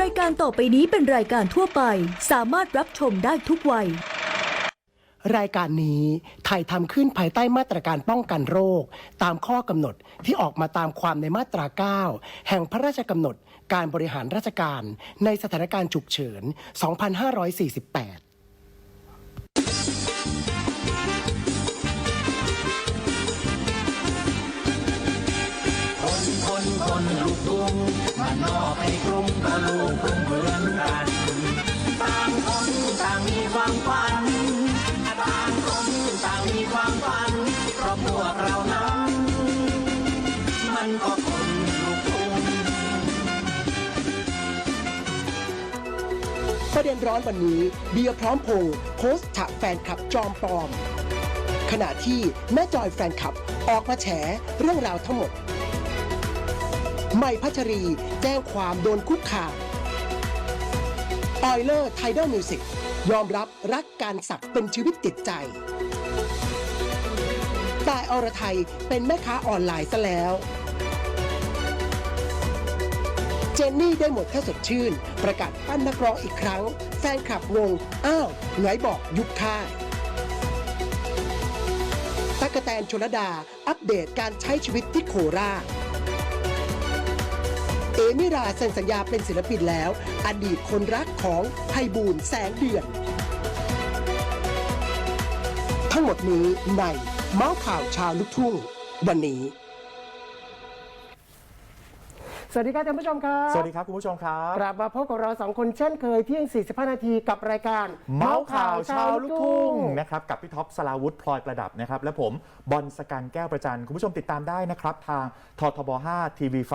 รายการต่อไปนี้เป็นรายการทั่วไป สามารถรับชมได้ทุกวัย รายการนี้ไทยทำขึ้นภายใต้มาตรการป้องกันโรค ตามข้อกำหนดที่ออกมาตามความในมาตรา 9 แห่งพระราชกำหนดการบริหารราชการในสถานการณ์ฉุกเฉิน 2548คนคนคนลูกกรุงมันนอกให้กรุง ก็ลูกกรุงเหมือนกัน ต่างคนต่างมีความฝัน ต่างคนต่างมีความฝัน เพราะพวกเรานั้น มันก็คนลูกกรุงประเด็นร้อนวันนี้เบียร์พร้อมพงษ์โพสต์ฉะแฟนคลับจอมปลอม ขณะที่แม่จอยแฟนคลับออกมาแฉเรื่องราวทั้งหมด ใหม่พัชรี แจ้งความโดนคุกคามออยเลอร์ไทเดอร์มิวสิกยอมรับรักการสักเป็นชีวิตจิตใจตายอรไทยเป็นแม่ค้าออนไลน์ซะแล้ว เจนนี่ได้หมดถ้าสดชื่น ประกาศปั้นนักร้องอีกครั้ง แฟนคลับงง อ้าวไงบอกยุบค่ายตั๊กแตนชลดา อัปเดตการใช้ชีวิตที่โคราช เอมิราเซ็นสัญญาเป็นศิลปินแล้ว อดีตคนรักของไพบูลแสงเดือน ทั้งหมดนี้ในเมาส์ข่าวชาวลูกทุ่งวันนี้ สวัสดีครับท่านผู้ชมครับสวัสดีครับคุณผู้ชมครับ กลับมาพบกับเราสองคนเช่นเคยเที่ยง 45 นาทีกับรายการเมาส์ข่าวชาวลูกทุ่งนะครับกับพี่ท็อปสลาวุธพลอยประดับนะครับและผมบอลสกันแก้วประจัน คุณผู้ชมติดตามได้นะครับ ทางททบ 5 TV5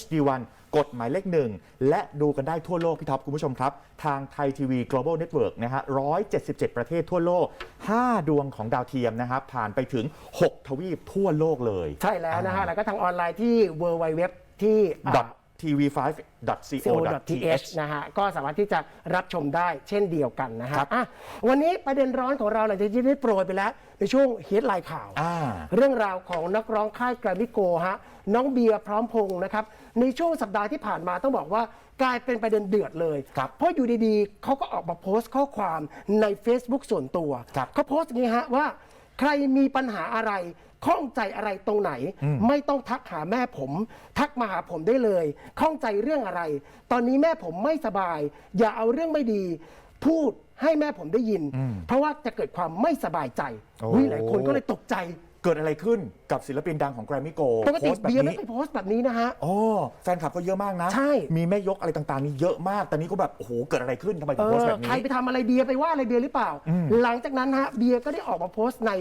HD1 กฎหมายเลขหนึ่งและดูกันได้ทั่วโลกพี่ท็อปคุณผู้ชมครับ ทางไทยทีวี Global Network นะฮะ177 ประเทศทั่วโลก 5 ดวงของดาวเทียมนะครับผ่านไปถึง 6 ทวีปทั่วโลกเลย ใช่แล้วนะฮะแล้วก็ทางออนไลน์ที่ w w w ที่ .tv5.co.th co.th นะฮะก็สามารถที่จะรับชมได้เช่นเดียวกันนะฮะครับอะวันนี้ประเด็นร้อนของเราหลังจากที่ได้โปรยไปแล้ว ในช่วงเฮดไลน์ข่าว อ่า เรื่องราวของนักร้องค่ายแกรมมิโกฮะน้องเบียร์พร้อมพงษ์นะครับ ในช่วงสัปดาห์ที่ผ่านมาต้องบอกว่ากลายเป็นประเด็นเดือดเลย ครับเพราะอยู่ดีๆ เขาก็ออกมาโพสต์ข้อความใน Facebook ส่วนตัว ครับ เขาโพสต์อย่างนี้ฮะว่า ใครมีปัญหาอะไร ข้องใจอะไรตรงไหน ไม่ต้องทักหาแม่ผม ทักมาหาผมได้เลยข้องใจเรื่องอะไร ตอนนี้แม่ผมไม่สบาย อย่าเอาเรื่องไม่ดี พูดให้แม่ผมได้ยิน เพราะว่าจะเกิดความไม่สบายใจโอ้วิหลายคนก็เลยตกใจเกิดอะไรขึ้นกับศิลปินดังของแกรมมี่โกปกติโพสต์แบบเบียร์ไม่นี้ไปโพสต์แบบนี้นะฮะอ๋อแฟนคลับก็เยอะมากนะ ใช่ มีแม่ยกอะไรต่างๆนี่เยอะมาก ตอนนี้ก็แบบ โอ้โห เกิดอะไรขึ้นทำไมถึเองโพสต์อแบบนี้ ใครไปทำอะไรเบียร์ไปว่าอะไรเบียร์หรือเปล่า หลังจากนั้นฮะเบียร์ก็ได้ออกมาโพสต์ใน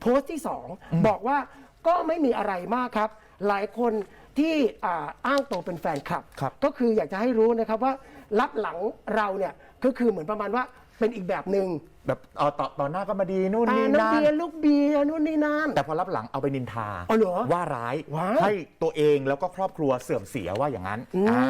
โพสต์ที่ 2 บอกว่าก็ไม่มีอะไรมากครับ หลายคนที่อ่าอ้างตัวเป็นแฟนคลับ ครับ ก็คืออยากจะให้รู้นะครับว่ารับหลังเราเนี่ยก็คือเหมือนประมาณว่าเป็นอีกแบบหนึ่ง แบบเออต่อต่อหน้าก็มาดีนู่นอ่านี่น้องนั่น เบียร์ลูกเบียร์นู่นนี่นั่น แต่พอรับหลังเอาไปนินทาอ๋อเหรอว่าร้ายว้ายให้ตัวเองแล้วก็ครอบครัวเสื่อมเสียว่าอย่างนั้นอืม อ่า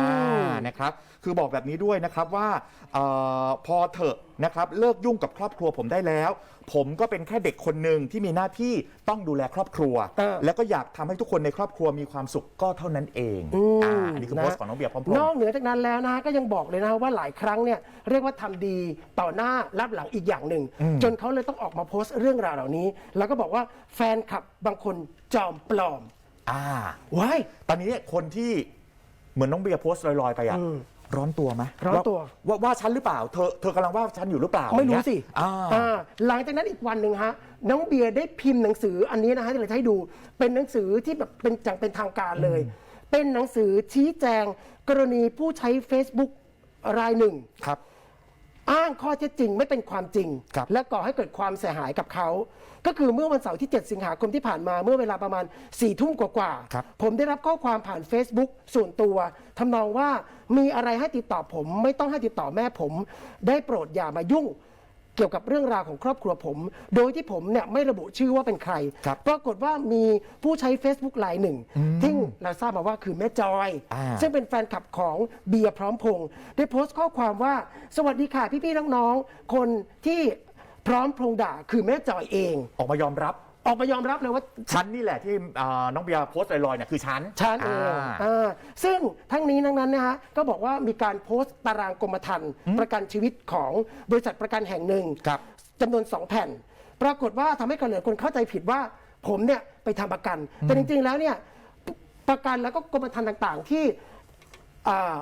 นะครับ คือบอกแบบนี้ด้วยนะครับว่าเออพอเถอะนะครับเลิกยุ่งกับครอบครัวผมได้แล้ว ผมก็เป็นแค่เด็กคนหนึ่งที่มีหน้าที่ต้องดูแลครอบครัว เออ แล้วก็อยากทำให้ทุกคนในครอบครัวมีความสุขก็เท่านั้นเองมอ่าอันนี้คือโพสต์ของน้องเบียร์พร้อมพงนอกษ์เหนือจากนั้นแล้วนะฮะก็ยังบอกเลยนะฮะว่าหลายครั้งเนี่ยเรียกว่าทำดีต่อหน้ารับหลังอีกอย่างหนึ่ง จนเขาเลยต้องออกมาโพสต์เรื่องราวเหล่านี้ แล้วก็บอกว่าแฟนคลับบางคนจอมปลอมอ่า ว้าย ตอนนี้คนที่เหมือนน้องเบียร์โพสต์ลอยๆไปอะอืมร้อนตัวไหมร้อนตัวว่าว่าว่าฉันหรือเปล่า เธอเธอกำลังว่าฉันอยู่หรือเปล่าไม่รู้อย่างสิเงี้ยอ่า อ่าหลังจากนั้นอีกวันหนึ่งฮะ น้องเบียร์ได้พิมพ์หนังสืออันนี้นะฮะที่เราจะให้ดู เป็นหนังสือที่แบบเป็นจังเป็นทางการเลย เป็นหนังสือชี้แจง กรณีผู้ใช้ Facebook รายหนึ่ง ครับ อ้างข้อเท็จจริงไม่เป็นความจริง ครับ และก่อให้เกิดความเสียหายกับเขา ก็คือเมื่อวันเสาร์ที่ 7 สิงหาคมที่ผ่านมาเมื่อเวลาประมาณ4ี่ทุ่มกว่าครับๆผมได้รับข้อความผ่าน Facebook ส่วนตัวทำนองว่ามีอะไรให้ติดต่อผม ไม่ต้องให้ติดต่อแม่ผม ได้โปรดอย่ามายุ่ง เกี่ยวกับเรื่องราวของครอบครัวผม โดยที่ผมเนี่ยไม่ระบุชื่อว่าเป็นใคร ครับปรากฏว่ามีผู้ใช้ Facebook รายหนึ่งที่เราทราบมาว่าคือแม่จอย อ่า ซึ่งเป็นแฟนคลับของเบียร์พร้อมพงษ์ได้โพสต์ข้อความว่า สวัสดีค่ะพี่ๆน้องๆคนที่พร้อมพงษ์ด่าคือแม่จอยเอง ออกมายอมรับ ออกมายอมรับเลยว่าฉันนี่แหละที่เอ่อน้องเบียร์โพสต์ลอยๆเนี่ยคือฉันชันเองาอ่าซึ่งทั้งนี้ทั้งนั้นนะฮะก็บอกว่ามีการโพสต์ตารางกรมธรรม์ประกันชีวิตของบริษัทประกันแห่งหนึ่งครับ จำนวน 2 แผ่น ปรากฏว่าทำให้คนเหลือคนเข้าใจผิดว่าผมเนี่ยไปทำประกัน แต่จริงๆแล้วเนี่ยประกันแล้วก็กรมธรรม์ต่างๆที่ อ่า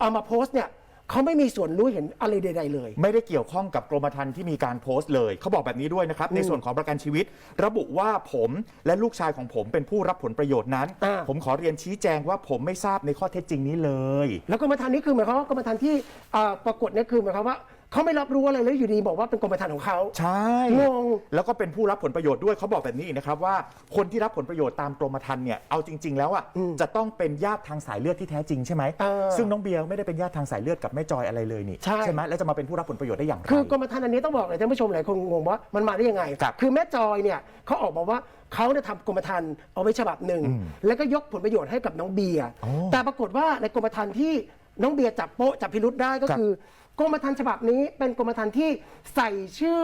เอามาโพสต์เนี่ย เขาไม่มีส่วนรู้เห็นอะไรใด ๆ เลย ไม่ได้เกี่ยวข้องกับกรมธรรม์ที่มีการโพสต์เลย เขาบอกแบบนี้ด้วยนะครับ ในส่วนของประกันชีวิต ระบุว่าผมและลูกชายของผมเป็นผู้รับผลประโยชน์นั้น อ่า ผมขอเรียนชี้แจงว่าผมไม่ทราบในข้อเท็จจริงนี้เลย แล้วกรมธรรม์นี่คือหมายความว่ากรมธรรม์ที่อ่าปรากฏเนี่ยคือหมายความว่า เขาไม่รับรู้อะไรเลยอยู่ดีบอกว่าเป็นกรมธรรม์ของเขา ใช่งง แล้วก็เป็นผู้รับผลประโยชน์ด้วยเขาบอกแบบนี้อีกนะครับว่าคนที่รับผลประโยชน์ตามกรมธรรม์เนี่ยเอาจริง ๆ แล้วอะจะต้องเป็นญาติทางสายเลือดที่แท้จริงใช่ไหมเออ ซึ่งน้องเบียร์ไม่ได้เป็นญาติทางสายเลือดกับแม่จอยอะไรเลยนี่ใช่ไหมแล้วจะมาเป็นผู้รับผลประโยชน์ได้อย่างไร คือกรมธรรม์อันนี้ต้องบอกเลยท่านผู้ชมหลายคนงงว่ามันมาได้ยังไง ครับอแม่จอยเนี่ยเขาออกมาว่าเขาเนี่ยทำกรมธรรม์เอาไว้ฉบับหนึ่งแล้วก็ยกผลประโยชน์ให้กับน้องเบียร์ อ๋อแต่ปรากฏว่าในกรมธรรม์ที่น้องเบียร์จับโป๊ะจับพิรุษได้ก็ครับ คือ กรมธรรม์ฉบับนี้เป็นกรมธรรม์ที่ใส่ชื่อ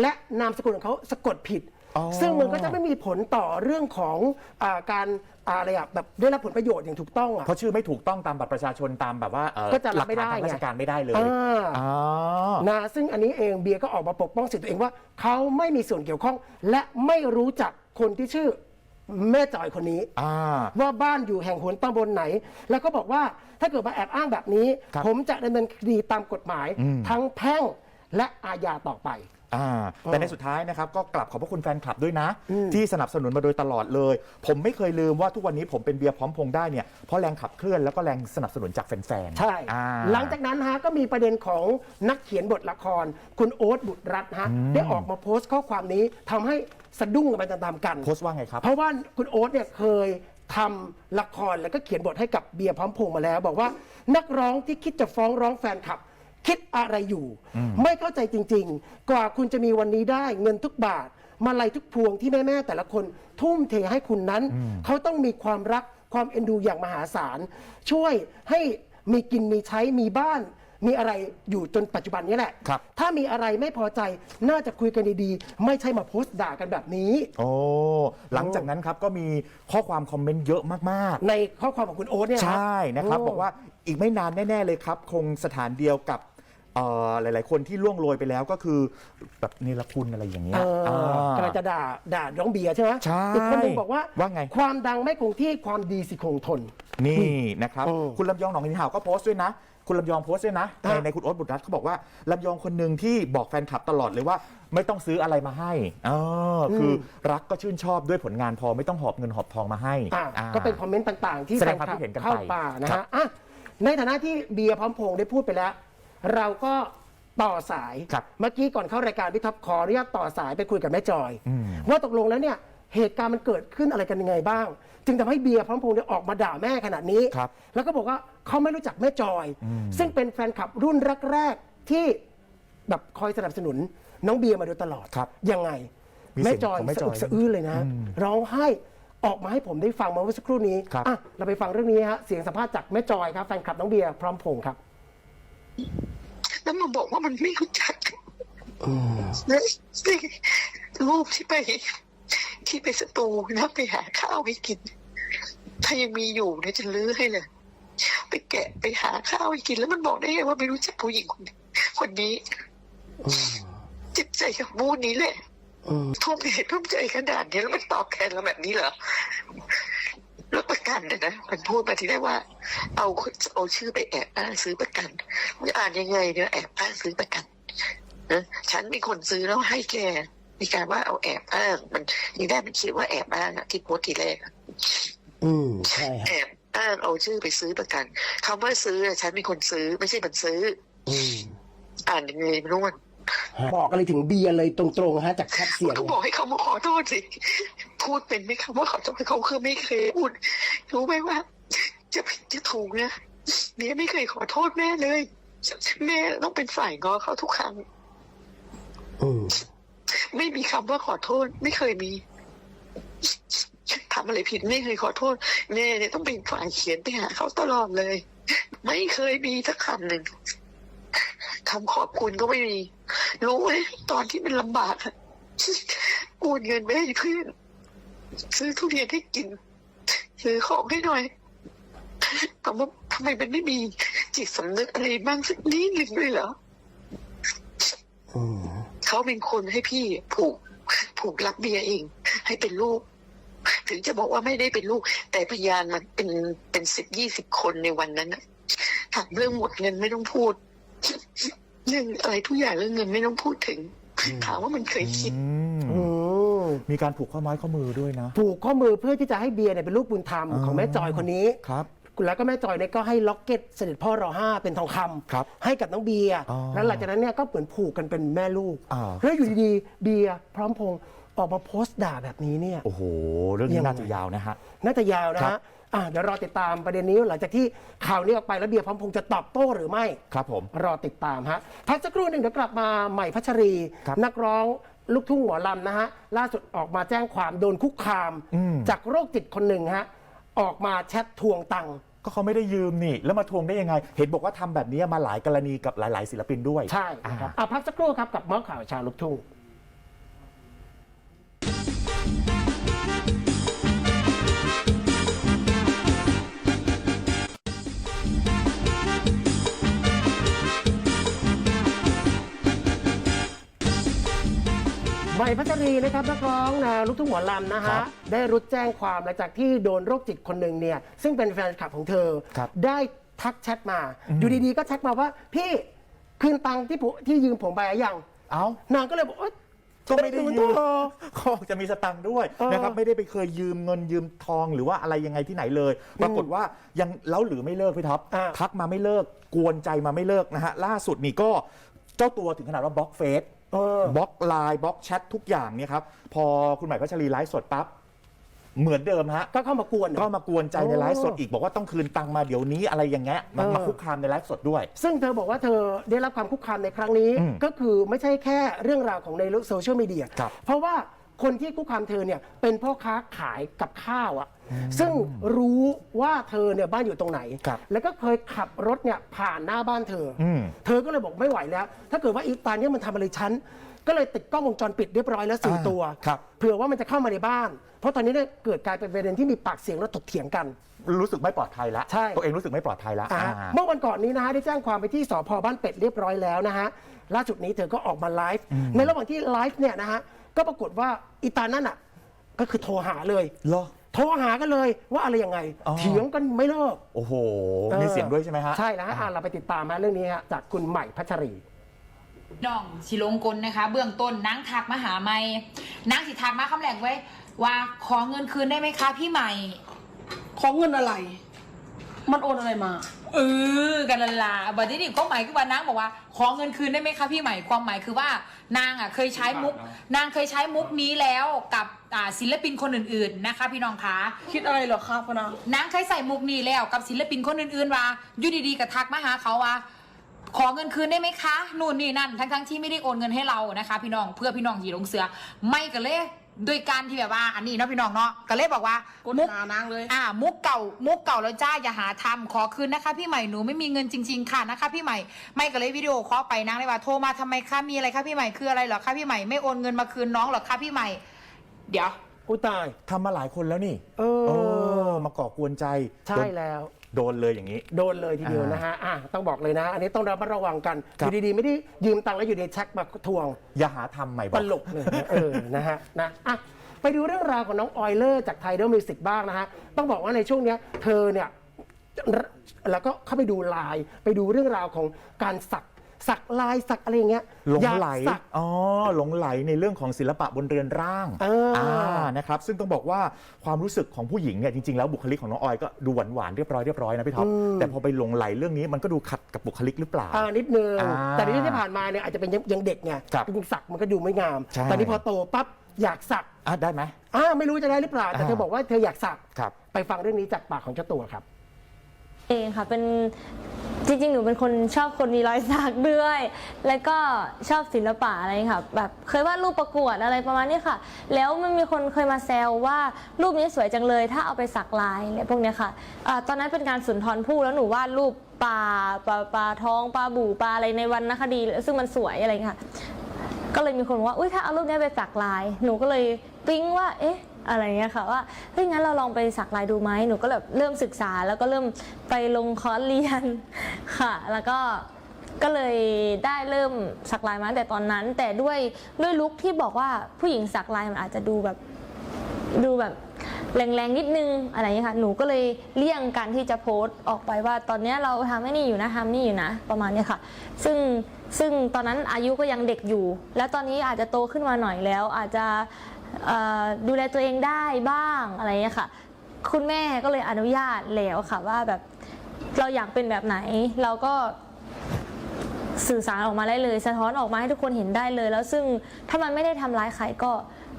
และนามสกุลของเขาสะกดผิด อ๋อ ซึ่งมันก็จะไม่มีผลต่อเรื่องของอาการอาอะไรอะแบบได้รับผลประโยชน์อย่างถูกต้องอะ เพราะชื่อไม่ถูกต้องตามบัตรประชาชนตามแบบว่าเอ่อก็จะหรัลับกไม่ได้ฐานทางไง ราชการไม่ได้เลยอ่า อ๋อ นะซึ่งอันนี้เองเบียร์ก็ออกมาปกป้องสิทธิ์ตัวเองว่า เขาไม่มีส่วนเกี่ยวข้อง และไม่รู้จักคนที่ชื่อ แม่จอยคนนี้ อ่า ว่าบ้านอยู่แห่งหนตำบลไหน แล้วก็บอกว่าถ้าเกิดมาแอบอ้างแบบนี้ ครับผมจะดำเนินคดีตามกฎหมาย อืม ทั้งแพ่งและอาญาต่อไป อ่าแต่ในสุดท้ายนะครับก็กลับขอบพระคุณแฟนคลับด้วยนะ อืม ที่สนับสนุนมาโดยตลอดเลย ผมไม่เคยลืมว่าทุกวันนี้ผมเป็นเบียร์พร้อมพงษ์ได้เนี่ยเพราะแรงขับเคลื่อนแล้วก็แรงสนับสนุนจากแฟนๆใช่ อ่า หลังจากนั้นฮะก็มีประเด็นของนักเขียนบทละคร คุณโอ๊ตบุตรรัตน์ฮะได้ออกมาโพสต์ข้อความนี้ทำให้ สะดุ้งกันไปตามๆกันโพสต์ว่าไงครับ เพราะว่าคุณโอ๊ตเนี่ยเคยทำละครแล้วก็เขียนบทให้กับเบียร์พร้อมพงษ์มาแล้ว บอกว่านักร้องที่คิดจะฟ้องร้องแฟนคลับ คิดอะไรอยู่ ไม่เข้าใจจริง ๆ กว่าคุณจะมีวันนี้ได้เงินทุกบาท มาลัยทุกพวงที่แม่ๆแต่ละคนทุ่มเทให้คุณนั้น เขาต้องมีความรักความเอ็นดูอย่างมหาศาลช่วยให้มีกินมีใช้มีบ้าน มีอะไรอยู่จนปัจจุบันนี้แหละ ครับ ถ้ามีอะไรไม่พอใจน่าจะคุยกันดีๆ ไม่ใช่มาโพสต์ด่ากันแบบนี้ โอ้หลังจากนั้นครับก็มีข้อความคอมเมนต์เยอะมากๆในข้อความของคุณโอ๊ตเนี่ยใช่นะครับ โบอกว่าอีกไม่นานแน่ ๆ เลยครับ คงสถานเดียวกับเอ่อหลาย ๆ คนที่ล่วงโรยไปแล้วก็คือแบบเนรคุณอะไรอย่างเงี้เอยออ่ากำลังจะด่าด่าน้องเบียร์ใช่ไหมใช่อีกคนหนึงบอกว่าว่าไง ความดังไม่คงที่ความดีสิคงทน นี่นะครับโอ้คุณลำยองหนองหินห่าวก็โพสต์ด้วยนะ คุณลำยองโพสต์ด้วยนะในอะในคุณโอ๊ตบุตรรัตน์เขาบอกว่าลำยองคนหนึ่งที่บอกแฟนคลับตลอดเลยว่า ไม่ต้องซื้ออะไรมาให้เอออคือรักก็ชื่นชอบด้วยผลงานพอไม่ต้องหอบเงินหอบทองมาให้อะอ่า ก็เป็นคอมเมนต์ต่างๆ ที่แสดงความคิดเห็นกันไปเข้าป่านะครัฮะบ อะในฐานะที่เบียร์พร้อมพงษ์ได้พูดไปแล้ว เราก็ต่อสาย ครับเมื่อกี้ก่อนเข้ารายการพี่ท็อปขออนุญาตต่อสายไปคุยกับแม่จอย อืมว่าตกลงแล้วเนี่ย เหตุการณ์มันเกิดขึ้นอะไรกันยังไงบ้าง จึงทำให้เบียร์พร้อมพงษ์เนี่ยออกมาด่าแม่ขนาดนี้ ครับแล้วก็บอกว่าเขาไม่รู้จักแม่จอยซึ่งเป็นแฟนคลับรุ่นแรกๆที่แบบคอยสนับสนุนน้องเบียร์มาโดยตลอดครับยังไง มีแม่เสียงจอยของแม่สะจอึอยกสะอื้นเลยนะร้องไห้ออกมาให้ผมได้ฟังมาเมื่อสักครู่นี้ครับ อะเราไปฟังเรื่องนี้ฮะเสียงสัมภาษณ์จากแม่จอยครับแฟนคลับน้องเบียร์พร้อมพงษ์ครับ แล้วมาบอกว่ามันไม่รู้จักแล้วนี่รูปที่ไป ที่ไปสตูนะไปหาข้าวให้กิน ถ้ายังมีอยู่เนี่ยจะลื้อให้เลยไปแกะไปหาข้าวให้กินแล้วมันบอกได้ไงว่าไม่รู้จักผู้หญิงคนนี้คนนี้จิตใจกับบูดนี้แหละทุ่มเททุ่มใจขนาดนี้แล้วมันตอบแทนเราแบบนี้เหรอแล้วประกันเนี่ยนะมันพูดมาที่ได้ว่า เอาเอาชื่อไปแอบอ้างซื้อประกันจะอ่านยังไงเนี่ยแอบอ้างซื้อประกันนะฉันเป็นคนซื้อแล้วให้แก มีการว่าเอาแอบอ้างมันนี่ได้มันคิดว่าแอบอ้างอะที่โพสต์ทีแรกอะอืมใช่แอบอ้างเอาชื่อไปซื้อประกันคำว่าซื้ออะฉันเป็นคนซื้อไม่ใช่มันซื้อ อืมอ่านยังไงไม่รู้มันบอกอะไรถึงเบียร์เลยตรงๆฮะจากแคปเสียงก็บอกให้เขามาขอโทษสิพูดเป็นไหมคำว่าขอโทษเขาคือไม่เคยพูดรู้ไหมว่า จะผิดจะถูกนะเนี่ยไม่เคยขอโทษแม่เลยแม่ต้องเป็นฝ่ายงอเขาทุกครั้ง อืม ไม่มีคำว่าขอโทษ ไม่เคยมีทำอะไรผิดไม่เคยขอโทษแม่เนี่ยต้องเป็นฝ่ายเขียนไปหาเขาตลอดเลย ไม่เคยมีสักคำหนึ่งคำขอบคุณก็ไม่มี รู้ไหมตอนที่มันลำบากอะโอนเงินไปให้เพื่อนซื้อทุเรียนให้กินซื้อของให้หน่อยแต่ว่าทำไมมันไม่มีจิตสำนึกอะไรบ้างสักนิดหนึ่งเลยเหรอ เขาเป็นคนให้พี่ผูกผูกรับเบียร์เอง ให้เป็นลูก ถึงจะบอกว่าไม่ได้เป็นลูก แต่พยานมันเป็นเป็นสิบยี่สิบคนในวันนั้นนะถามเรื่องหมดเงินไม่ต้องพูดเรื่องอะไรทุกอย่างเรื่องเงินไม่ต้องพูดถึงถามว่ามันเคยคิดอืมอืมมีการผูกข้อไม้ข้อมือด้วยนะ ผูกข้อมือเพื่อที่จะให้เบียร์เนี่ยเป็นลูกบุญธรรมอ๋อของแม่จอยคนนี้ครับ แล้วก็แม่จอยเนี่ยก็ให้ล็อกเก็ตเสด็จพ่อรอห้าเป็นทองคำครับให้กับน้องเบียร์อ๋อแล้วหลังจากนั้นเนี่ยก็เหมือนผูกกันเป็นแม่ลูก อ่า แล้วอยู่ดีๆเบียร์พร้อมพงษ์ออกมาโพสต์ด่าแบบนี้เนี่ย โอ้โห เรื่องนี้ยังไงน่าจะยาวนะฮะ น่าจะยาวนะครัฮะบ อะเดี๋ยวรอติดตามประเด็นนี้หลังจากที่ข่าวนี้ออกไปแล้วเบียร์พร้อมพงษ์จะตอบโต้หรือไม่ ครับผม รอติดตามฮะพักสักครู่หนึ่งเดี๋ยวกลับมาใหม่พัชรี ครับนักร้องลูกทุ่งหมอลำนะฮะ ล่าสุดออกมาแจ้งความโดนคุกคาม อืม จากโรคจิตคนหนึ่งฮะ ออกมาแชททวงตังค์ ก็เขาไม่ได้ยืมนี่ แล้วมาทวงได้ยังไง เห็นบอกว่าทำแบบนี้มาหลายกรณีกับหลาย ๆ ศิลปินด้วย ใช่นะครับอ่าอะพักสักครู่ครับกับมอข่าวชาวลูกทุ่ง ใหม่พัชรีนะครับนักร้องนะลูกทุ่งหมอลำนะครัฮะบได้รุดแจ้งความหลังจากที่โดนโรคจิตคนหนึ่งเนี่ยซึ่งเป็นแฟนคลับของเธอ ครับได้ทักแชทมา อยู่ดีๆก็แชทมาว่า พี่คืนตังค์ที่ผมที่ยืมผมไปหรือยังเอ้า นางก็เลยบอกเอ้ยก็ไม่ได้คืนยืมเธอ เขาบอกจะมีสตังค์ด้วยเออนะครับไม่ได้ไปเคยยืมเงินยืมทองหรือว่าอะไรยังไงที่ไหนเลย ปรากฏว่ายังเล้าหรือไม่เลิกพี่ท็อปอ่าทักมาไม่เลิก กวนใจมาไม่เลิกนะฮะล่าสุดนี่ก็เจ้าตัวถึงขนาดว่าบล็อกเฟซ เออบล็อกไลน์บล็อกแชททุกอย่างเนี่ยครับพอคุณใหม่พัชรีไลฟ์สดปั๊บเหมือนเดิมฮะก็เข้ามากวนเหรอ ก็มากวนใจในโอ้ไลฟ์สดอีกบอกว่าต้องคืนตังค์มาเดี๋ยวนี้อะไรอย่างเงี้ยมันเออ มาคุกคามในไลฟ์สดด้วย ซึ่งเธอบอกว่าเธอได้รับความคุกคามในครั้งนี้ อืมก็คือไม่ใช่แค่เรื่องราวของในโซเชียลมีเดียครับเพราะว่า คนที่คุกคามเธอเนี่ยเป็นพ่อค้าขายกับข้าวอะซึ่งรู้ว่าเธอเนี่ยบ้านอยู่ตรงไหน ครับแล้วก็เคยขับรถเนี่ยผ่านหน้าบ้านเธอออืมเธอก็เลยบอกไม่ไหวแล้ว ถ้าเกิดว่าอีตาเนี่ยมันทำอะไรฉันก็เลยติดกล้องวงจรปิดเรียบร้อยแล้วสี่อ่าตัว ครับ เผื่อว่ามันจะเข้ามาในบ้าน เพราะตอนนี้เนี่ยเกิดกลายเป็นประเด็นที่มีปากเสียงและถกเถียงกัน รู้สึกไม่ปลอดภัยแล้วใช่ ตัวเองรู้สึกไม่ปลอดภัยแล้วอ่าอ่า เมื่อวันก่อนนี้นะฮะได้แจ้งความไปที่สพบ้านเป็ดเรียบร้อยแล้วนะฮะล่าสุดนี้เธอก็ออกมาไลฟ์ในระหว่างที่ไลฟ์เนี่ยนะฮะ ก็ปรากฏว่าอีตานั่นอะ ก็คือโทรหาเลย เหรอ โทรหากันเลยว่าอะไรยังไง อ๋อ เถียงกันไม่เลิกโอ้โหออมีเสียงด้วยใช่ไหมฮะ ใช่แล้วฮะอะเราไปติดตามฮะเรื่องนี้ฮะจากคุณใหม่พัชรี น้องสิลงกลนะคะ เบื้องต้นนางทักมาหาไม่นางสิทักมาคำแรกไว้ ว่าขอเงินคืนได้ไหมคะพี่ใหม่ ของเงินอะไร มันโอนอะไรมา เออกันละลาบัดนี้นี่ความหมายคือว่านางบอกว่า ขอเงินคืนได้ไหมคะพี่ใหม่ความหมายคือว่านางอะเคยใช้มุก นางเคยใช้มุกนี้แล้วกับอ่าศิลปินคนอื่นๆนะคะ พี่น้องคะคิดอะไรเหรอครับพะนะนางเคยใส่มุกนี้แล้วกับศิลปินคนอื่นๆว่าอยู่ดีๆกับทักมาหาเขาว่าขอเงินคืนได้ไหมคะ นู่นนี่นั่น ทั้งๆที่ไม่ได้โอนเงินให้เรานะคะ พี่น้องเพื่อพี่น้องหยีลงเสือ ไม่กันเลย โดยการที่แบบว่า อันนี้เนาะพี่น้องเนาะก็เลยบอกว่ากดมุกหานางเลยอ่า มุกเก่า มุกเก่าแล้วจ้าอย่าหาทำขอคืนนะคะ พี่ใหม่หนูไม่มีเงินจริง ๆ ค่ะนะคะ พี่ใหม่ไม่ก็เลยวิดีโอคอลไปนางเลยว่าโทรมาทำไมคะมีอะไรคะพี่ใหม่คืออะไรเหรอคะพี่ใหม่ไม่โอนเงินมาคืนน้องเหรอคะพี่ใหม่ เดี๋ยวอุยตายทำมาหลายคนแล้วนี่ เออเออมาก่อกวนใจใช่โดนแล้ว โดนเลยอย่างนี้ โดนเลยทีเดียวอ่านนะฮะอะต้องบอกเลยนะ อันนี้ต้องระมัดระวังกันคอรับ ยู่ดีๆ ไม่ได้ยืมตังค์แล้วอยู่ดีแช็คมาทวงอย่าหาทำใหม่บตอก ลกเลยนะเออ นะฮะ นะอะไปดูเรื่องราวของน้องออยเลอร์จากไทเดอร์มิวสิกบ้างนะฮะ ต้องบอกว่าในช่วงเนี้ย เธอเนี่ย แล้วก็เข้าไปดูลาย ไปดูเรื่องราวของการสัก สักลายสักอะไรอย่างเงี้ยหลงอยากไหลสัก อ๋อหลงไหลในเรื่องของศิลปะบนเรือนร่างเอออ่ นะครับ ซึ่งต้องบอกว่าความรู้สึกของผู้หญิงเนี่ยจริงๆแล้วบุคลิกของน้องออยก็ดูหวานหวานๆเรียบร้อยเรียบร้อยนะพี่ท็อปแต่พอไปหลงไหลเรื่องนี้มันก็ดูขัดกับบุคลิกหรือเปล่า อ่านิดนึงอ่าแต่ในเรื่องที่ผ่านมาเนี่ยอาจจะเป็นยังยังเด็กไงครับจริงๆสักมันก็ดูไม่งามใช่ แต่นี่พอโตปั๊บอยากสักอะได้ไหม อ่าไม่รู้จะได้หรือเปล่า แต่เธออ่า บอกว่าเธออยากสักครับ ไปฟังเรื่องนี้จากปากของเจ้าตัวครับ เองค่ะเป็น จริงๆ หนูเป็นคนชอบคนมีรอยสักด้วย แล้วก็ชอบศิลปะอะไรค่ะ แบบเคยวาดรูปประกวดอะไรประมาณนี้ค่ะ แล้วมันมีคนเคยมาแซวว่ารูปนี้สวยจังเลย ถ้าเอาไปสักลายอะไรพวกนี้ค่ะอาตอนนั้นเป็นการสุนทรภู่แล้วหนูวาดรูปปลาปลาปลาท้องปลาบู่ปลาอะไรในวรรณคดี ซึ่งมันสวยอะไรอย่างนี้ค่ะ ก็เลยมีคนบอกว่า อุ้ยถ้าเอารูปนี้ไปสักลาย หนูก็เลยปิ๊งว่า เอ๊ะ อะไรเงี้ยค่ะว่าเฮ้ยงั้นเราลองไปสักลายดูไหมหนูก็แบบเริ่มศึกษา แล้วก็เริ่มไปลงคอร์สเรียนค่ะ แล้วก็ก็เลยได้เริ่มสักลายมาแต่ตอนนั้น แต่ด้วยด้วยลุคที่บอกว่าผู้หญิงสักลายมันอาจจะดูแบบดูแบบแรงๆนิดนึงอะไรอย่างเงี้ยค่ะ หนูก็เลยเลี่ยงการที่จะโพสต์ออกไปว่าตอนนี้เราทำไอ้นี่อยู่นะทำนี่อยู่นะ ประมาณนี้ค่ะ ซึ่งซึ่งตอนนั้นอายุก็ยังเด็กอยู่ แล้วตอนนี้อาจจะโตขึ้นมาหน่อยแล้ว อาจจะ ดูแลตัวเองได้บ้างอะไรอย่างเงี้ยค่ะ คุณแม่ก็เลยอนุญาตแล้วค่ะว่าแบบเราอยากเป็นแบบไหนเราก็สื่อสารออกมาได้เลย สะท้อนออกมาให้ทุกคนเห็นได้เลย แล้วซึ่งถ้ามันไม่ได้ทำร้ายใครก็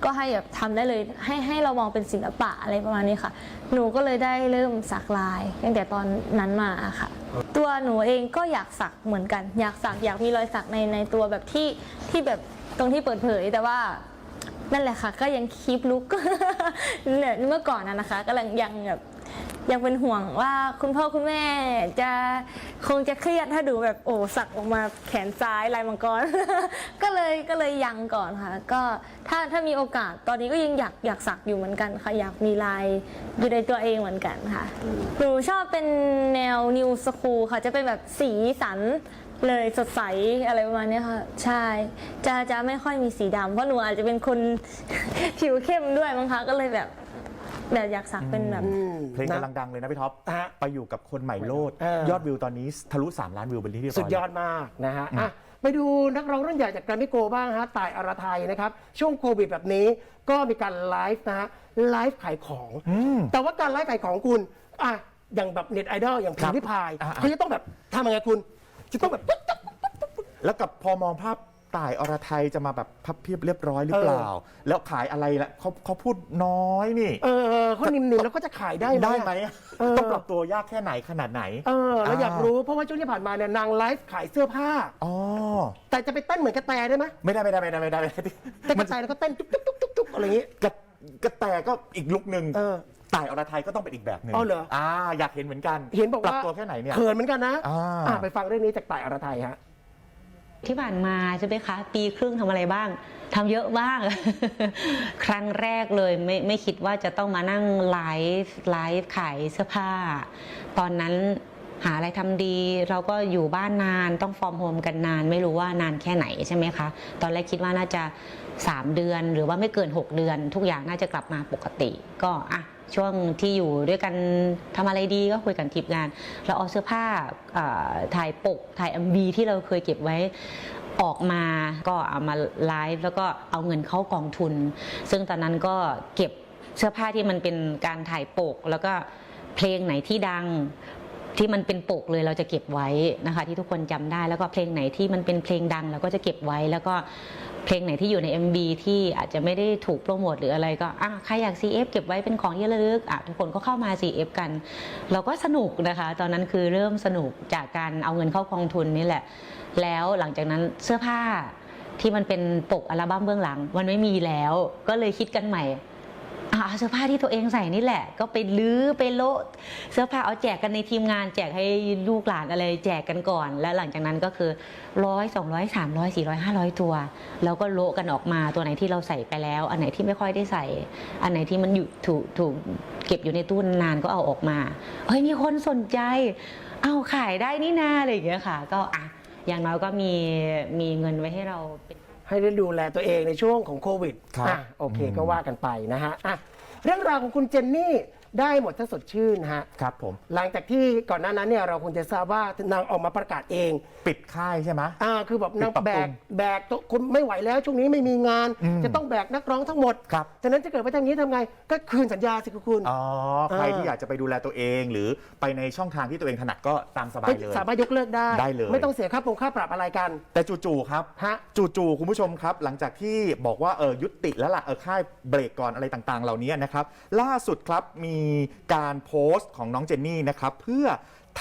ก็ให้แบบทำได้เลย ให้ให้เรามองเป็นศิลปะอะไรประมาณนี้ค่ะ หนูก็เลยได้เริ่มสักลายตั้งแต่ตอนนั้นมาค่ะ ตัวหนูเองก็อยากสักเหมือนกัน อยากสักอยากมีรอยสักในในตัวแบบที่ที่แบบตรงที่เปิดเผยแต่ว่า นั่นแหละค่ะ ก็ยังคีปลุกเนี่ยเมื่อก่อนนะนะคะก็ยังยังแบบยังเป็นห่วงว่าคุณพ่อคุณแม่จะคงจะเครียดถ้าดูแบบโอ้สักออกมาแขนซ้ายลายมังกร ก็เลยก็เลยยังก่อนค่ะ ก็ถ้าถ้ามีโอกาสตอนนี้ก็ยังอยากอยากสักอยู่เหมือนกันค่ะ อยากมีลายอยู่ในตัวเองเหมือนกันค่ะหนูชอบเป็นแนว new school ค่ะจะเป็นแบบสีสัน เลยสดใสอะไรประมาณเนี้ยค่ะ ใช่ จะจะไม่ค่อยมีสีดำเพราะหนูอาจจะเป็นคน ผิวเข้มด้วยมั้งคะก็เลยแบบ แบบอยากสักเป็นแบบอืมเพลงนะกำลังดังเลยนะพี่ท็อป ฮะไปอยู่กับคนใหม่โลด เออ ยอดวิวตอนนี้ทะลุ 3 ล้านวิวเป็นที่เรียบร้อย สุดยอดมากนะฮะอะไปดูนักร้องรุ่นใหญ่จากแกรมมี่โกลบ้างฮะ ต่ายอรไทยนะครับ ช่วงโควิดแบบนี้ก็มีการไลฟ์นะฮะ ไลฟ์ขายของ อืมแต่ว่าการไลฟ์ขายของคุณ อะ อย่างแบบเน็ตไอดอลอย่างคพิรัมบพ์ริพายอ่าๆ เขาจะต้องแบบทำยังไงคุณ จะต้องแบบ แล้วกับพอมองภาพต่ายอรไทยจะมาแบบพับเพียบเรียบร้อยหรือเปล่า แล้วขายอะไรล่ะเขาเขาพูดน้อยนี่ เออเขานิ่มๆแล้วก็จะขายได้ไหมได้ไหมเออต้องปรับตัวยากแค่ไหนขนาดไหน เออเราอยากรู้เพราะว่าช่วงที่ผ่านมาเนี่ยนางไลฟ์ขายเสื้อผ้าอ๋อแต่จะไปเต้นเหมือนกระแตได้ไหมไม่ได้ไม่ได้ไม่ได้ไม่ได้ไม่ได้แต่กระแตแล้วก็เต้นจุ๊กจุ๊กจุ๊กจุ๊กจุ๊กอะไรอย่างงี้กระกระแตก็อีกลุกหนึ่งเออ ต่ายอรไทยก็ต้องเป็นอีกแบบหนึ่งอ๋อเหรออ่าอยากเห็นเหมือนกันเห็นบอกปรับว่าตัวแค่ไหนเนี่ยเขินเหมือนกันนะอ่า อะไปฟังเรื่องนี้จากต่ายอรไทยฮะ ที่ผ่านมาใช่ไหมคะ ปีครึ่งทำอะไรบ้างทำเยอะบ้าง ครั้งแรกเลยไม่ไม่คิดว่าจะต้องมานั่งไลฟ์ไลฟ์ขายเสื้อผ้า ตอนนั้นหาอะไรทำดี เราก็อยู่บ้านนานต้องฟอร์มโฮมกันนาน ไม่รู้ว่านานแค่ไหนใช่ไหมคะ ตอนแรกคิดว่าน่าจะ 3 เดือนหรือว่าไม่เกิน 6 เดือน ทุกอย่างน่าจะกลับมาปกติ ก็อะ ช่วงที่อยู่ด้วยกันทำอะไรดีก็คุยกันทีมงาน เราเอาเสื้อผ้าถ่ายปกถ่าย MV ที่เราเคยเก็บไว้ออกมาก็เอามาไลฟ์แล้วก็เอาเงินเข้ากองทุน ซึ่งตอนนั้นก็เก็บเสื้อผ้าที่มันเป็นการถ่ายปกแล้วก็เพลงไหนที่ดัง ที่มันเป็นปกเลยเราจะเก็บไว้นะคะ ที่ทุกคนจำได้แล้วก็เพลงไหนที่มันเป็นเพลงดังเราก็จะเก็บไว้ แล้วก็เพลงไหนที่อยู่ใน MB ที่อาจจะไม่ได้ถูกโปรโมทหรืออะไรก็อะใครอยาก CF เก็บไว้เป็นของที่ระลึกอะทุกคนก็เข้ามา CF กัน เราก็สนุกนะคะ ตอนนั้นคือเริ่มสนุกจากการเอาเงินเข้ากองทุนนี่แหละ แล้วหลังจากนั้นเสื้อผ้าที่มันเป็นปกอัลบั้มเบื้องหลัง มันไม่มีแล้ว ก็เลยคิดกันใหม่ เอาเสื้อผ้าที่ตัวเองใส่นี่แหละ ก็ไปลื้อไปโละเสื้อผ้าเอาแจกกันในทีมงาน แจกให้ลูกหลานอะไรแจกกันก่อน แล้วหลังจากนั้นก็คือร้อยสองร้อยสามร้อยสี่ร้อยห้าร้อยตัวแล้วก็โละกันออกมาตัวไหนที่เราใส่ไปแล้ว อันไหนที่ไม่ค่อยได้ใส่ อันไหนที่มันอยู่ถูกถูกเก็บอยู่ในตู้นานก็เอาออกมาเฮ้ยมีคนสนใจ เอาขายได้นี่นาอะไรอย่างเงี้ยค่ะ ก็อะอย่างน้อยก็มีมีเงินไว้ให้เราเป็น ให้ได้ดูแลตัวเองในช่วงของโควิดครับ อะโอเคอืมก็ว่ากันไปนะฮะอะเรื่องราวของคุณเจนนี่ ได้หมดถ้าสดชื่นนะฮะครับผม หลังจากที่ก่อนหน้านั้นเนี่ยเราคงจะทราบว่านางออกมาประกาศเองปิดค่ายใช่ไหม อ่าคือแบบนางปิดปรับแบปรุกงแบกตัวคุณไม่ไหวแล้วช่วงนี้ไม่มีงาน อืมจะต้องแบกนักร้องทั้งหมดครับ ฉะนั้นจะเกิดไปทางนี้ทำไงก็คืนสัญญาสิคุณ อ๋อ ใครเออที่อยากจะไปดูแลตัวเองหรือไปในช่องทางที่ตัวเองถนัดก็ตามสบายเลย สามารถยกเลิกได้ ได้เลย ไม่ต้องเสียค่าปรงค่าปรับอะไรกัน แต่จู่ๆครับฮะ จู่ๆคุณผู้ชมครับ หลังจากที่บอกว่าเออยุติแล้วล่ะเออค่ายเบรกก่อนอะไรต่างๆ เหล่านี้นะครับ ล่าสุดครับมีการโพสต์ของน้องเจนนี่นะครับเพื่อ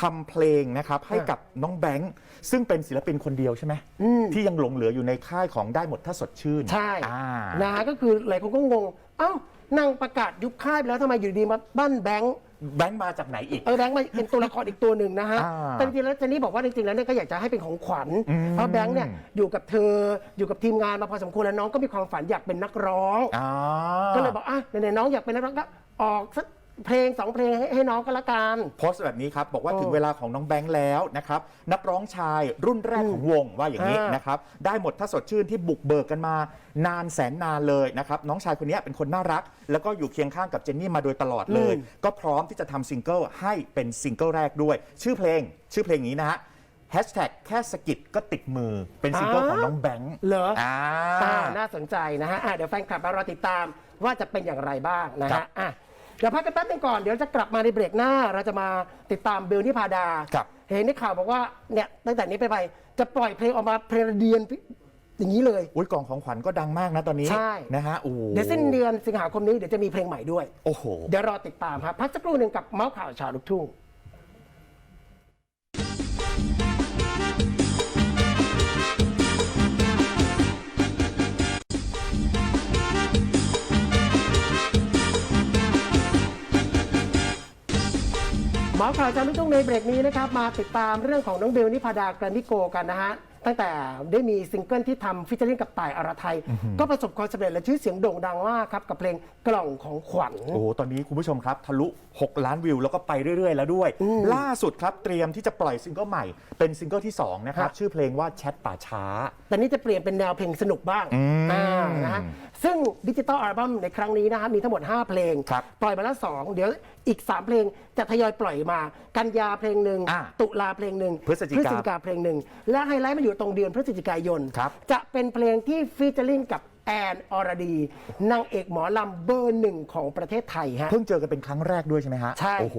ทำเพลงนะครับให้กับน้องแบงค์ซึ่งเป็นศิลปินคนเดียวใช่ไหมอืม ที่ยังหลงเหลืออยู่ในค่ายของได้หมดถ้าสดชื่นใช่อ่า นะฮะก็คือหลายคนก็งง เอ้านางประกาศยุบค่ายไปแล้วทำไมอยู่ดีมาบ้านแบงค์แบงค์มาจากไหนอีก เออแบงค์มันเป็นตัวละครอีกตัวหนึ่งนะฮะอ่าแต่จริงๆแล้วเจนนี่บอกว่าจริงๆแล้วเนี่ยก็อยากจะให้เป็นของขวัญอืม เพราะแบงค์เนี่ยอยู่กับเธออยู่กับทีมงานมาพอสมควรแล้วน้องก็มีความฝันอยากเป็นนักร้อง อ่า ก็เลยบอกอะไหนๆน้องอยากเป็นนักร้องก็ออกสัก เพลงสองเพลงให้ให้น้องก็แล้วกัน โพสต์แบบนี้ครับ บอกว่าโอ้ถึงเวลาของน้องแบงค์แล้วนะครับ นักร้องชายรุ่นแรกของวงว่าอย่างนี้อ่าน นะครับ ได้หมดถ้าสดชื่นที่บุกเบิกกันมา นานแสนนานเลยนะครับ น้องชายคนนี้เป็นคนน่ารัก แล้วก็อยู่เคียงข้างกับเจนนี่มาโดยตลอดเลย ก็พร้อมที่จะทำซิงเกิลให้เป็นซิงเกิลแรกด้วย ชื่อเพลง ชื่อเพลงนี้นะฮะแฮชแท็กแค่สะกิดก็ติดมือเป็นซิงเกิลของน้องแบงค์เหรอ อ่า อ่าน่าสนใจนะฮะอะเดี๋ยวแฟนคลับมารอติดตามว่าจะเป็นอย่างไรบ้างนะครัฮะบ อะเดี๋ยวพักกันแป๊บนึงก่อน เดี๋ยวจะกลับมาในเบรกหน้า เราจะมาติดตามเบลนิพาดา ครับ เห็นในข่าวบอกว่าเนี่ยตั้งแต่นี้ไปไปจะปล่อยเพลงออกมาเพลงเดือนอย่างนี้เลย อุ้ยกล่องของขวัญก็ดังมากนะตอนนี้ใช่ นะฮะโอ้โหเดี๋ยวสิ้นเดือนสิงหาคมนี้เดี๋ยวจะมีเพลงใหม่ด้วย โอ้โห เดี๋ยวรอติดตามครับพักสักครู่หนึ่งกับเมาส์ข่าวชาวลูกทุ่ง มอข่าวจารุกทุ่งในเบรกนี้นะครับมาติดตามเรื่องของน้องเบลนิพาดาแกรมมิโกกันนะฮะตั้งแต่ได้มีซิงเกิลที่ทำฟิชเชอร์ลิงกับต่ายอรไทย ก็ประสบความสำเร็จและชื่อเสียงโด่งดังมากครับ กับเพลงกล่องของขวัญ โอ้โห ตอนนี้คุณผู้ชมครับ ทะลุ 6 ล้านวิวแล้วก็ไปเรื่อย ๆ แล้วด้วย ล่าสุดครับเตรียมที่จะปล่อยซิงเกิลใหม่ เป็นซิงเกิลที่ 2 นะครับฮะชื่อเพลงว่าแชทป่าช้า แต่นี่จะเปลี่ยนเป็นแนวเพลงสนุกบ้างอืมอ่านะฮะซึ่งดิจิตอลอัลบั้มในครั้งนี้นะฮะมีทั้งหมด 5 เพลง ครับปล่อยมาแล้ว 2 เดี๋ยวอีก 3 เพลงจะทยอยปล่อยมา กันยาเพลงหนึ่งอ่าตุลาเพลงหนึ่งพฤศจิกาเพลงหนึ่งและไฮไลท์มาอยู่ตรงเดือนพฤศจิกายน ครับ จะเป็นเพลงที่ฟีเจอริงกับ แอนอรดีนางเอกหมอลำเบอร์หนึ่งของประเทศไทยฮะ เพิ่งเจอกันเป็นครั้งแรกด้วยใช่ไหมฮะใช่ โอ้โห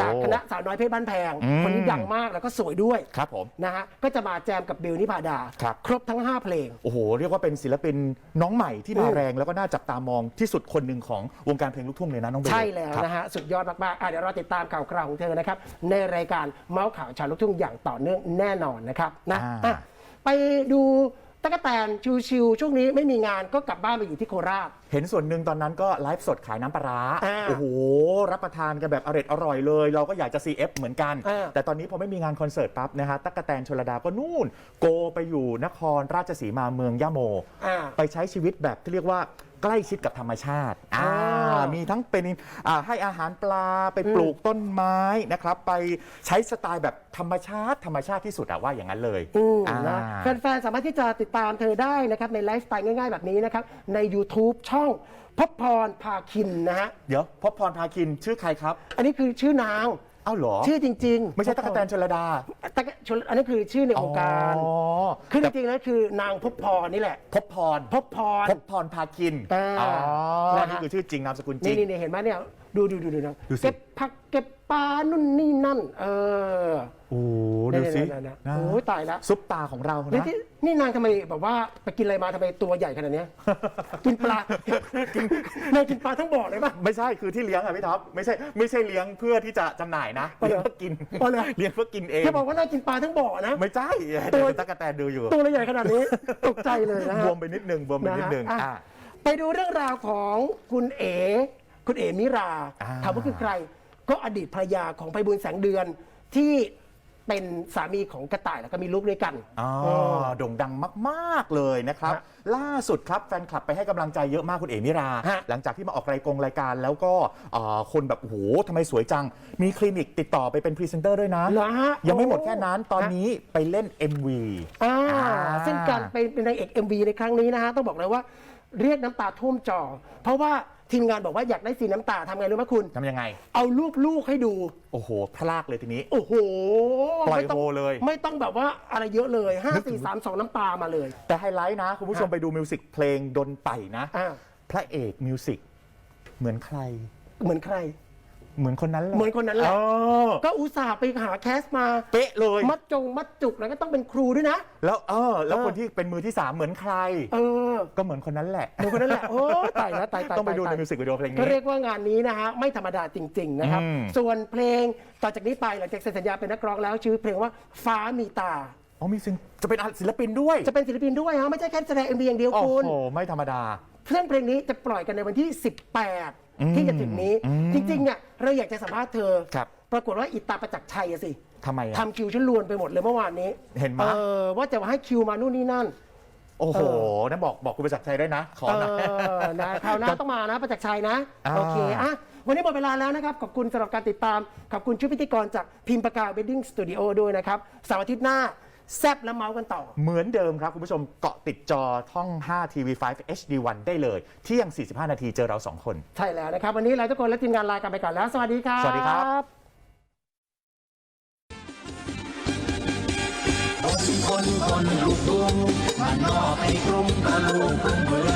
จากคณะสาวน้อยเพชรบ้านแพง อืม คนนี้ดังมากแล้วก็สวยด้วยครับผม นะฮะก็จะมาแจมกับเบลนิพาดา ครับ ครบทั้ง 5 เพลง โอ้โห เรียกว่าเป็นศิลปินน้องใหม่ที่มาอืม แรงแล้วก็น่าจับตามองที่สุดคนหนึ่งของวงการเพลงลูกทุ่งเลยนะน้องเบลใช่แล้วครับ นะฮะ สุดยอดมากๆอะเดี๋ยวเราติดตามข่าวคราวของเธอนะครับ ในรายการเมาส์ข่าวชาวลูกทุ่งอย่างต่อเนื่องแน่นอนนะครับนะอ่า อะไปดู ตะกแตนชิวๆช่วงนี้ไม่มีงานก็กลับบ้านไปอยู่ที่โคราชเห็นส่วนหนึ่งตอนนั้นก็ไลฟ์สดขายน้ำปลาร้าอ่าโอ้โห รับประทานกันแบบอร่อยอร่อยเลย เราก็อยากจะ CF เหมือนกัน อ่า แต่ตอนนี้พอไม่มีงานคอนเสิร์ตปั๊บนะฮะตั๊กกะแตนชลดาก็นู่น โกไปอยู่นครราชสีมาเมืองยะโม อ่า ไปใช้ชีวิตแบบที่เรียกว่าใกล้ชิดกับธรรมชาติอ่าอ่ามีมีทั้งเป็นอ่าให้อาหารปลาไปปลูกต้นไม้นะครับ ไปใช้สไตล์แบบธรรมชาติ ธรรมชาติที่สุดอะว่าอย่างนั้นเลยอืมอ่า นะแฟนๆ สามารถที่จะติดตามเธอได้นะครับ ในไลฟ์สไตล์ง่ายๆ แบบนี้นะครับ ใน YouTube ช่องพบพรพาคินนะฮะ เดี๋ยวพบพรพาคินชื่อใครครับ อันนี้คือชื่อนาง เอ้าเหรอ ชื่อจริงๆไม่ใช่ตั๊กกะแตนชลดา ตั๊กกะชลอันนี้คือชื่อในวงการอ๋อ คือจริงๆแล้วคือนางพบพรนี่แหละ พบพรพบพร พบพรพาคินอ่าอ๋อนะฮะ นี่คือชื่อจริงนามสกุลจรินี่ง นี่นี่เห็นไหมเนี่ย ดูดูดูดูนะดูสิ เก็บผักเก็บ ปลานู่นนี่นั่น เออโอ้โหดูสิเนี่ยเนี่ยเนี่ยนะโอ้ยตายแล้วซุปตาของเรานี่นะที่นี่นางทำไมแบบว่าไปกินอะไรมาทำไมตัวใหญ่ขนาดเนี้ย กินปลากินนางกินปลาทั้งบ่อเลยปะ ไม่ใช่คือที่เลี้ยงอะพี่ท็อปไม่ใช่ไม่ใช่เลี้ยงเพื่อที่จะจำหน่ายนะอ๋อเหรอเลี้ยงเพื่อกินอ๋อเหรอ เลี้ยงเพื่อกินเองแค่บอกว่านางกินปลาทั้งบ่อนะ ไม่ใช่ตัเดี๋ยววตั๊กกะแตนดูอยู่ตัวใหญ่ขนาดนี้ ตกใจเลยนะฮะ บวมไปนิดนึงบวมไปนิดนึงะฮะอ่าอะไปดูเรื่องราวของคุณเอ๋คุณเอ๋มิรา อ่า ถามว่าคือใคร ก็อดีตภรรยาของไพบุญแสงเดือนที่เป็นสามีของกระต่ายแล้วก็มีลูกด้วยกัน อ๋อเออโด่งดังมาก ๆ เลยนะครับ ฮะล่าสุดครับแฟนคลับไปให้กำลังใจเยอะมากคุณเอ๋มิรา ฮะ หลังจากที่มาออกรายกงรายการแล้วก็เอ่อคนแบบโอ้โหทำไมสวยจัง มีคลินิกติดต่อไปเป็นพรีเซนเตอร์ด้วยนะ เหรอฮะยังไม่หมดโอ้แค่นั้นตอนนี้ไปเล่น MV อ่าอ่า ซึ่งการเป็นเป็นนางเอก MV ในครั้งนี้นะฮะ ต้องบอกเลยว่าเรียกน้ำตาท่วมจอ เพราะว่า ทีมงานบอกว่าอยากได้สีน้ำตาทำไงรู้ไหมคุณ ทำยังไง เอารูปลูกให้ดู โอ้โห พลากเลยทีนี้ โอ้โหปล่อยไม่ต้องโฮเลย ไม่ต้องแบบว่าอะไรเยอะเลย5 4 3 2น้ำตามาเลย แต่ไฮไลท์นะ คุณผู้ชมฮะไปดูมิวสิกเพลงดนไต่นะ อ่า พระเอกมิวสิกเหมือนใคร เหมือนใคร เหมือนคนนั้นแหละเหมือนคนนั้นแหละ เออก็อุตส่าห์ไปหาแคสมา เป๊ะเลย มัดจงมัดจุกแล้วก็ต้องเป็นครูด้วยนะ แล้วเออ แล้วเออคนที่เป็นมือที่สามเหมือนใคร เออก็เหมือนคนนั้นแหละ เหมือนคนนั้นแหละ โอ้ตายแล้วตายตายต้องไปดูตาในยมิวสิกวิดีโอเพลงก็นี้เรียกว่างานนี้นะฮะ ไม่ธรรมดาจริง ๆ นะครับ อืม ส่วนเพลงต่อจากนี้ไปหลังจากเซ็นสัญญาเป็นนักร้องแล้วชื่อเพลงว่าฟ้ามีตา อ๋อมีซิงจะเป็นศิลปินด้วย จะเป็นศิลปินด้วยฮะไม่ใช่แค่แสดงเอ็มบีอย่างเดียวโอ้คุณ โห ไม่ธรรมดา เพื่อนเพลงนี้จะปล่อยกันในวันที่ 18อืม ที่จะถึงนี้อืมจริงๆเนี่ยเราอยากจะสัมภาษณ์เธอ ครับปรากฏว่าอิตาประจักษ์ชัยอะสิทำไมอะทำคิวฉันลวนไปหมดเลยเมื่อวานนี้เห็นไหมเออว่าจะมาให้คิวมานู่นนี่นั่น โอ้โหเอนั่นบอกบอกคุณประจักษ์ชัยได้นะขอเอหน่อยอนะคราวหน้าต้องมานะประจักษ์ชัยนะ อ่า โอเคอะวันนี้หมดเวลาแล้วนะครับ ขอบคุณสำหรับการติดตาม ขอบคุณชุดพิธีกรจากพิมพ์ปากกาเวดดิ้งสตูดิโอด้วยนะครับเสาร์อาทิตย์หน้า แซบและเมาส์กันต่อ เหมือนเดิมครับ คุณผู้ชมเกาะติดจอท่อง 5 TV5 HD1 ได้เลย เที่ยง 45 นาทีเจอเรา 2 คน ใช่แล้วนะครับ วันนี้เราทุกคนและทีมงานลากันไปก่อนแล้ว สวัสดีครับ สวัสดีครับคนคนคนลูกกรุงมันนอกไอ้กรุงก็ลูกกรุงเหมือน